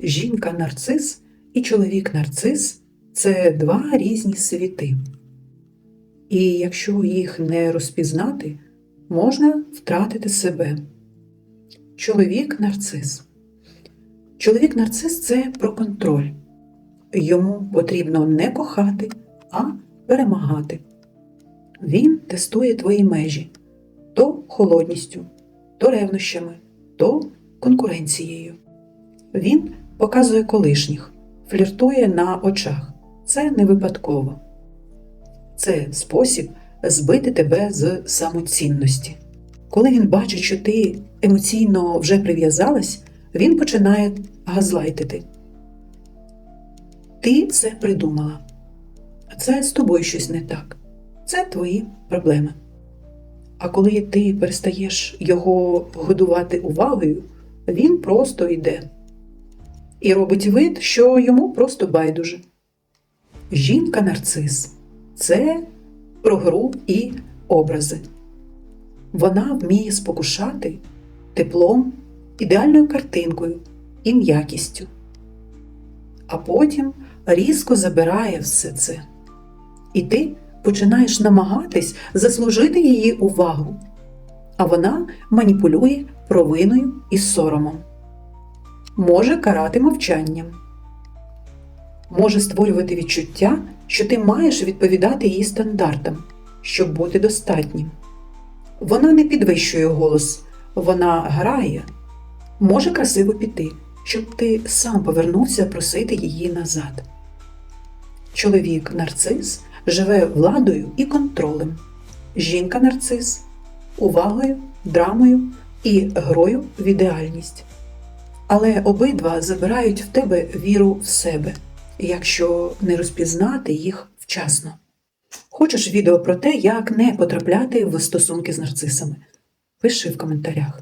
Жінка-нарцис і чоловік-нарцис це два різні світи. І якщо їх не розпізнати, можна втратити себе. Чоловік-нарцис. Чоловік-нарцис це про контроль. Йому потрібно не кохати, а перемагати. Він тестує твої межі то холодністю, то ревнощами, то конкуренцією. Він показує колишніх, фліртує на очах. Це не випадково. Це спосіб збити тебе з самоцінності. Коли він бачить, що ти емоційно вже прив'язалась, він починає газлайтити. Ти це придумала. Це з тобою щось не так. Це твої проблеми. А коли ти перестаєш його годувати увагою, він просто йде і робить вид, що йому просто байдуже. Жінка-нарцис це про гру і образи. Вона вміє спокушати теплом, ідеальною картинкою і м'якістю. А потім різко забирає все це. І ти починаєш намагатись заслужити її увагу, а вона маніпулює провиною і соромом, може карати мовчанням, може створювати відчуття, що ти маєш відповідати її стандартам, щоб бути достатнім. Вона не підвищує голос, вона грає, може красиво піти, щоб ти сам повернувся просити її назад. Чоловік нарцис живе владою і контролем. Жінка нарцис увагою, драмою і грою в ідеальність. Але обидва забирають в тебе віру в себе, якщо не розпізнати їх вчасно. Хочеш відео про те, як не потрапляти в стосунки з нарцисами? Пиши в коментарях.